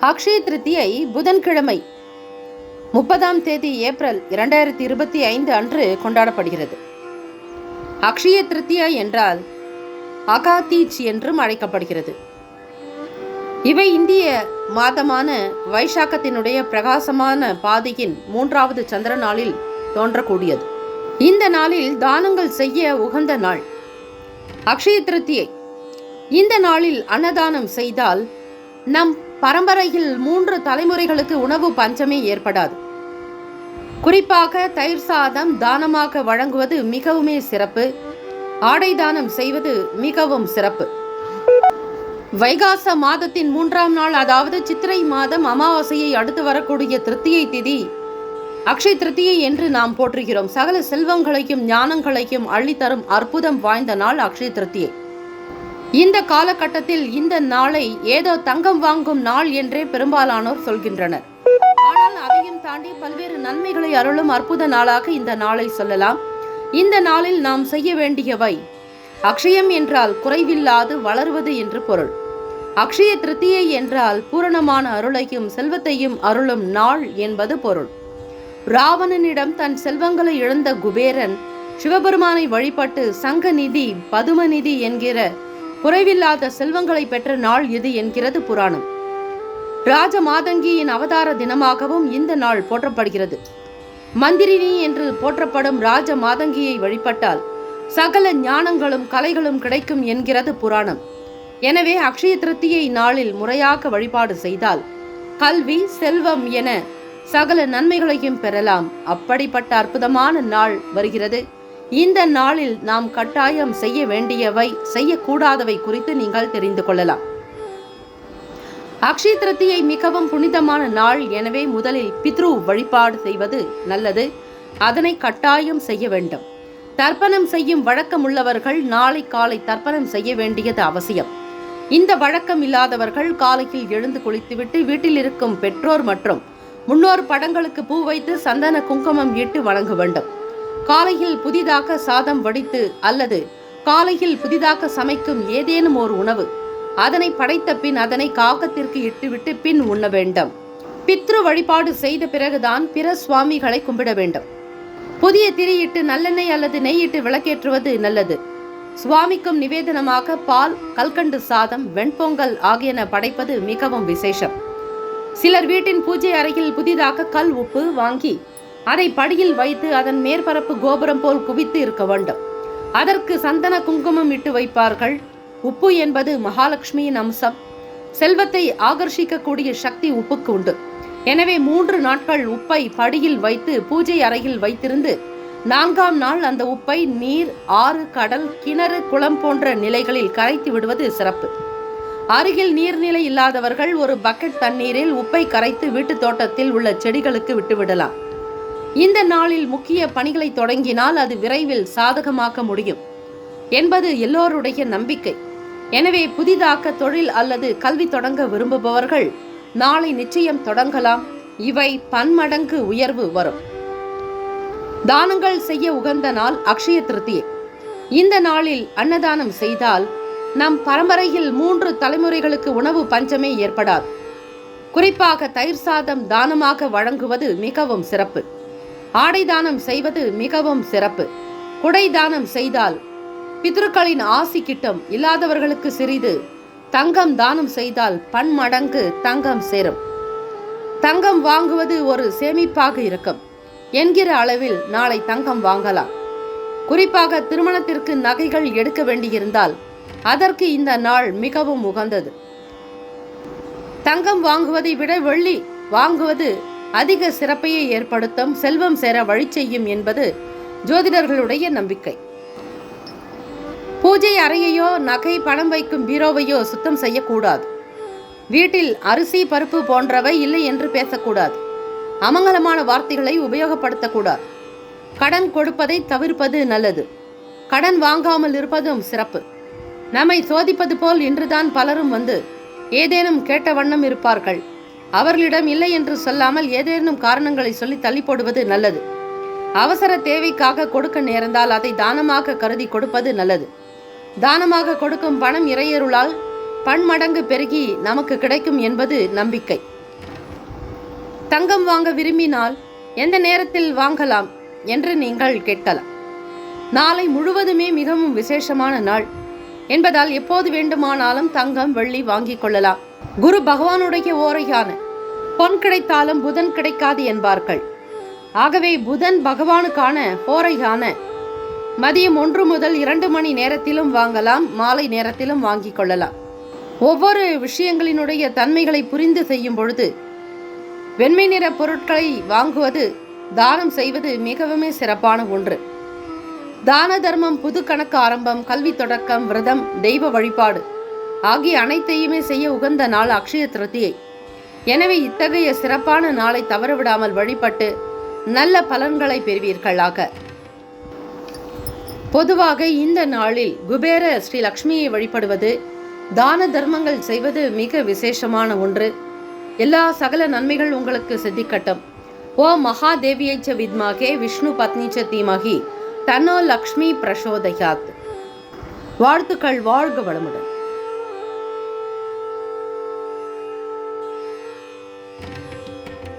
அக்ஷய திருத்தியை புதன்கிழமை முப்பதாம் தேதி ஏப்ரல் இரண்டாயிரத்தி இருபத்தி ஐந்து அன்று கொண்டாடப்படுகிறது. அக்ஷய திருத்தியா என்றால் அகாதீச் என்றும் அழைக்கப்படுகிறது. இவை இந்திய மாதமான வைசாக்கத்தினுடைய பிரகாசமான பாதையின் மூன்றாவது சந்திர நாளில் தோன்றக்கூடியது. இந்த நாளில் தானங்கள் செய்ய உகந்த நாள். அக்ஷய திருத்தியை இந்த நாளில் அன்னதானம் செய்தால் நம் பரம்பரையில் மூன்று தலைமுறைகளுக்கு உணவு பஞ்சமே ஏற்படாது. குறிப்பாக தயிர் சாதம் தானமாக வழங்குவது மிகவுமே சிறப்பு. ஆடை தானம் செய்வது மிகவும் சிறப்பு. வைகாச மாதத்தின் மூன்றாம் நாள் அதாவது சித்திரை மாதம் அமாவாசையை அடுத்து வரக்கூடிய திருத்தியை திதி அக்ஷய திருத்தியை என்று நாம் போற்றுகிறோம். சகல செல்வங்களையும் ஞானங்களையும் அள்ளித்தரும் அற்புதம் வாய்ந்த நாள் அக்ஷய திருத்தியை. இந்த காலகட்டத்தில் இந்த நாளை ஏதோ தங்கம் வாங்கும் நாள் என்றே பெரும்பாலானோர் சொல்கின்றனர். ஆனால் அதையும் தாண்டி பல்வேறு நன்மைகளை அருளும் அற்புத நாளாக இந்த நாளை சொல்லலாம். இந்த நாளில் நாம் செய்ய வேண்டியவை அக்ஷயம் என்றால் குறைவில்லாது வளர்வது என்று பொருள். அக்ஷய திருத்தியை என்றால் பூரணமான அருளையும் செல்வத்தையும் அருளும் நாள் என்பது பொருள். ராவணனிடம் தன் செல்வங்களை இழந்த குபேரன் சிவபெருமானை வழிபட்டு சங்கநிதி பதுமநிதி என்கிற குறைவில்லாத செல்வங்களை பெற்ற நாள் இது என்கிறது புராணம். ராஜ மாதங்கியின் அவதார தினமாகவும் இந்த நாள் போற்றப்படுகிறது. மந்திரினி என்று போற்றப்படும் ராஜ மாதங்கியை வழிபட்டால் சகல ஞானங்களும் கலைகளும் கிடைக்கும் என்கிறது புராணம். எனவே அக்ஷய திருத்தியை நாளில் முறையாக வழிபாடு செய்தால் கல்வி செல்வம் என சகல நன்மைகளையும் பெறலாம். அப்படிப்பட்ட அற்புதமான நாள் வருகிறது. இந்த நாளில் நாம் கட்டாயம் செய்ய வேண்டியவை செய்யக்கூடாதவை குறித்து நீங்கள் தெரிந்து கொள்ளலாம். அக்ஷய திருத்தியை மிகவும் புனிதமான நாள் எனவே முதலில் பித்ரு வழிபாடு செய்வது நல்லது. அதனை கட்டாயம் செய்ய வேண்டும். தர்ப்பணம் செய்யும் வழக்கம் உள்ளவர்கள் நாளை காலை தர்ப்பணம் செய்ய வேண்டியது அவசியம். இந்த வழக்கம் இல்லாதவர்கள் காலையில் எழுந்து குளித்துவிட்டு வீட்டில் இருக்கும் பெற்றோர் மற்றும் முன்னோர் படங்களுக்கு பூ வைத்து சந்தன குங்குமம் இட்டு வழங்க வேண்டும். காலையில் புதிதாக சாதம் வடித்து அல்லது காலையில் புதிதாக சமைக்கும் ஏதேனும் ஒரு உணவு. அதனை படைத்த பின் அதனை காகத்திற்கு இட்டுவிட்டு பின் உண்ண வேண்டும். பித்ரு வழிபாடு செய்த பிறகுதான் பிற சுவாமிகளை கும்பிட வேண்டும். புதிய திரியிட்டு நல்லெண்ணெய் அல்லது நெய்யிட்டு விளக்கேற்றுவது நல்லது. சுவாமிக்கும் நிவேதனமாக பால் கல்கண்டு சாதம் வெண்பொங்கல் ஆகியன படைப்பது மிகவும் விசேஷம். சிலர் வீட்டின் பூஜை அறையில் புதிதாக கல் உப்பு வாங்கி அதை படியில் வைத்து அதன் மேற்பரப்பு கோபுரம் போல் குவித்து இருக்க வேண்டும். அதற்கு சந்தன குங்குமம் இட்டு வைப்பார்கள். உப்பு என்பது மகாலட்சுமியின் அம்சம். செல்வத்தை ஆகர்ஷிக்கக்கூடிய சக்தி உப்புக்கு உண்டு. எனவே மூன்று நாட்கள் உப்பை படியில் வைத்து பூஜை அறையில் வைத்திருந்து நான்காம் நாள் அந்த உப்பை நீர் ஆறு கடல் கிணறு குளம் போன்ற நிலைகளில் கரைத்து விடுவது சிறப்பு. அருகில் நீர்நிலை இல்லாதவர்கள் ஒரு பக்கெட் தண்ணீரில் உப்பை கரைத்து வீட்டுத் தோட்டத்தில் உள்ள செடிகளுக்கு விட்டுவிடலாம். இந்த நாளில் முக்கிய பணிகளை தொடங்கினால் அது விரைவில் சாதகமாக்க முடியும் என்பது எல்லோருடைய நம்பிக்கை. எனவே புதிதாக்க தொழில் அல்லது கல்வி தொடங்க விரும்புபவர்கள் நாளை நிச்சயம் தொடங்கலாம். இவை பன்மடங்கு உயர்வு வரும். தானங்கள் செய்ய உகந்த நாள் அக்ஷய திருத்தியை. இந்த நாளில் அன்னதானம் செய்தால் நம் பரம்பரையில் மூன்று தலைமுறைகளுக்கு உணவு பஞ்சமே ஏற்படாது. குறிப்பாக தயிர் சாதம் தானமாக வழங்குவது மிகவும் சிறப்பு. ஆடை தானம் செய்வது மிகவும் சிறப்பு. குடை தானம் செய்தால் பித்ருக்களின் ஆசி கிட்டம் இல்லாதவர்களுக்கு சிறிது. தங்கம் தானம் செய்தால் பன்மடங்கு தங்கம் சேரும். தங்கம் வாங்குவது ஒரு சேமிப்பாக இருக்கும். என்கிற அளவில் நாளை தங்கம் வாங்கலாம். குறிப்பாக திருமணத்திற்கு நகைகள் எடுக்க வேண்டியிருந்தால் அதற்கு இந்த நாள் மிகவும் உகந்தது. தங்கம் வாங்குவதை விட வெள்ளி வாங்குவது அதிக சிறப்பையை ஏற்படுத்தும் செல்வம் சேர வழி செய்யும் என்பது ஜோதிடர்களுடைய நம்பிக்கை. பூஜை அறையையோ நகை பணம் வைக்கும் பீரோவையோ சுத்தம் செய்யக்கூடாது. வீட்டில் அரிசி பருப்பு போன்றவை இல்லை என்று பேசக்கூடாது. அமங்கலமான வார்த்தைகளை உபயோகப்படுத்தக்கூடாது. கடன் கொடுப்பதை தவிர்ப்பது நல்லது. கடன் வாங்காமல் இருப்பதும் சிறப்பு. நம்மை சோதிப்பது போல் இன்றுதான் பலரும் வந்து ஏதேனும் கேட்ட வண்ணம் இருப்பார்கள். அவர்களிடம் இல்லை என்று சொல்லாமல் ஏதேனும் காரணங்களை சொல்லி தள்ளி போடுவது நல்லது. அவசர தேவைக்காக கொடுக்க நேர்ந்தால் அதை தானமாக கருதி கொடுப்பது நல்லது. தானமாக கொடுக்கும் பணம் இறையருளால் பன்மடங்கு பெருகி நமக்கு கிடைக்கும் என்பது நம்பிக்கை. தங்கம் வாங்க விரும்பினால் எந்த நேரத்தில் வாங்கலாம் என்று நீங்கள் கேட்கலாம். நாளை முழுவதுமே மிகவும் விசேஷமான நாள். என்பதால் எப்போது வேண்டுமானாலும் தங்கம் வெள்ளி வாங்கிக் கொள்ளலாம். குரு பகவானுடைய ஓரையான பொன் கிடைத்தாலும் புதன் கிடைக்காது என்பார்கள். ஆகவே புதன் பகவானுக்கான ஓரையான மதியம் ஒன்று முதல் இரண்டு மணி நேரத்திலும் வாங்கலாம் மாலை நேரத்திலும் வாங்கிக் கொள்ளலாம். ஒவ்வொரு விஷயங்களினுடைய தன்மைகளை புரிந்து செய்யும் பொழுது வெண்மை நிற பொருட்களை வாங்குவது தானம் செய்வது மிகவுமே சிறப்பான ஒன்று. தான தர்மம் புது கணக்கு ஆரம்பம் கல்வி தொடக்கம் விரதம் தெய்வ வழிபாடு ஆகிய அனைத்தையுமே செய்ய உகந்த நாள் அக்ஷய திருத்தியை எனவே இத்தகைய சிறப்பான நாளை தவறவிடாமல் வழிபட்டு நல்ல பலன்களை பெறுவீர்களாக பொதுவாக இந்த நாளில் குபேர ஸ்ரீ லக்ஷ்மியை வழிபடுவது தான தர்மங்கள் செய்வது மிக விசேஷமான ஒன்று. எல்லா சகல நன்மைகள் உங்களுக்கு சித்திக்கட்டும். ஓ மகாதேவியை ச வித்மாகே விஷ்ணு பத்னி தீமாகி. தன்னோ லக்ஷ்மி பிரசோதயாத். வாழ்த்துக்கள் வாழ்க வளமுடன்.